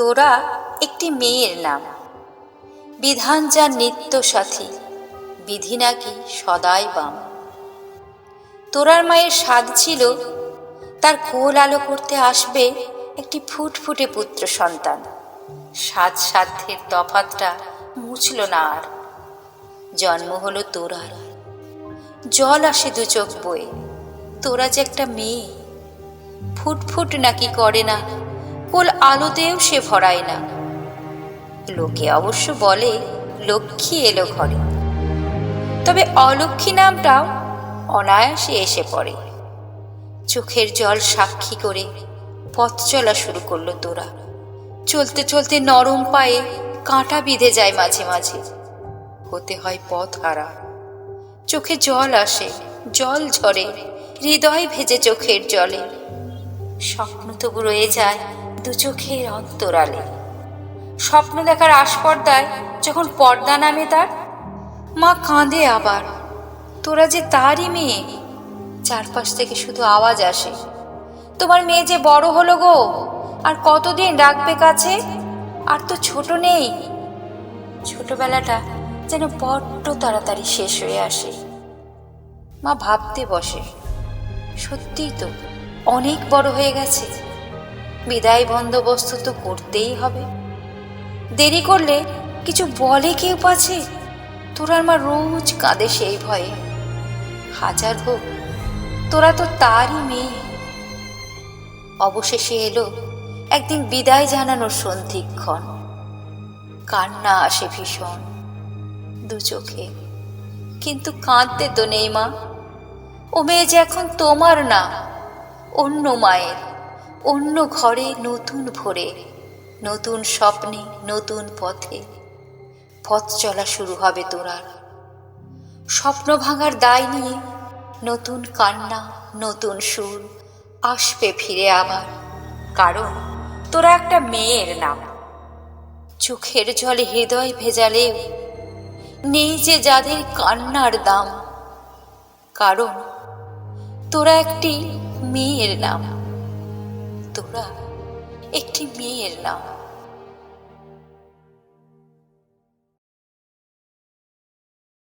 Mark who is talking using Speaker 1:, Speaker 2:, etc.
Speaker 1: তোরা একটি মেয়ের নাম। বিধান যার নিত্য সাথী, বিধি নাকি সদাই বাম। তোরার মায়ের স্বাদ ছিল, তার কোল আলো করতে আসবে একটি ফুটফুটে পুত্র সন্তান। সাত সাধ্যের তফাতটা মুছল না আর। জন্ম হলো তোরার। জল আসে দু চোখ বয়ে। তোরা যে একটা মেয়ে। ফুটফুট নাকি করে না কোল আলোতেও সে ভরায় না। লোকে অবশ্য বলে, লক্ষ্মী এলো ঘরে। তবে অলক্ষ্মী নামটাও অনায়াসে এসে পড়ে। চোখের জল সাক্ষী করে পথ চলা শুরু করল তোরা। চলতে চলতে নরম পায়ে কাঁটা বিঁধে যায় মাঝে মাঝে। হতে হয় পথ হারা। চোখে জল আসে, জল ঝরে, হৃদয় ভেজে চোখের জলে। স্বপ্ন তবু রয়ে যায় দু চোখের অন্তরালে। স্বপ্ন দেখার আস্পর্দায় যখন পর্দা নামে তার, মা কাঁদে আবার। তোরা যে তারই মেয়ে, চারপাশ থেকে শুধু আওয়াজ আসে। তোমার মেয়ে যে বড় হলো গো, আর কতদিন রাখবে কাছে? আর তো ছোট নেই। ছোটবেলাটা যেন বড্ড তাড়াতাড়ি শেষ হয়ে আসে। মা ভাবতে বসে, সত্যিই তো অনেক বড় হয়ে গেছে। বিদায় বন্দোবস্ত তো করতেই হবে। দেরি করলে কিছু বলে কেউ পাছে তোরার মা রোজ কাঁদে সেই ভয়ে। হাজার হোক, তোরা তো তারই মেয়ে। অবশেষে এলো একদিন বিদায় জানানোর সন্ধিক্ষণ। কান্না আসে ভীষণ দু চোখে। কিন্তু কাঁদতে তো নেই মা। ও মেয়ে যে এখন তোমার না, অন্য মায়ের। অন্য ঘরে নতুন ভোরে, নতুন স্বপ্নে, নতুন পথে। পথ চলা শুরু হবে তোরার। স্বপ্ন ভাঙার দায় নিয়ে নতুন কান্না, নতুন সুর আসবে ফিরে আবার। কারণ তোরা একটা মেয়ের নাম। চোখের জলে হৃদয় ভেজালেও নেই যে যাদের কান্নার দাম। কারণ তোরা একটি মেয়ের নাম। তোরা একটি মেয়ের নাম।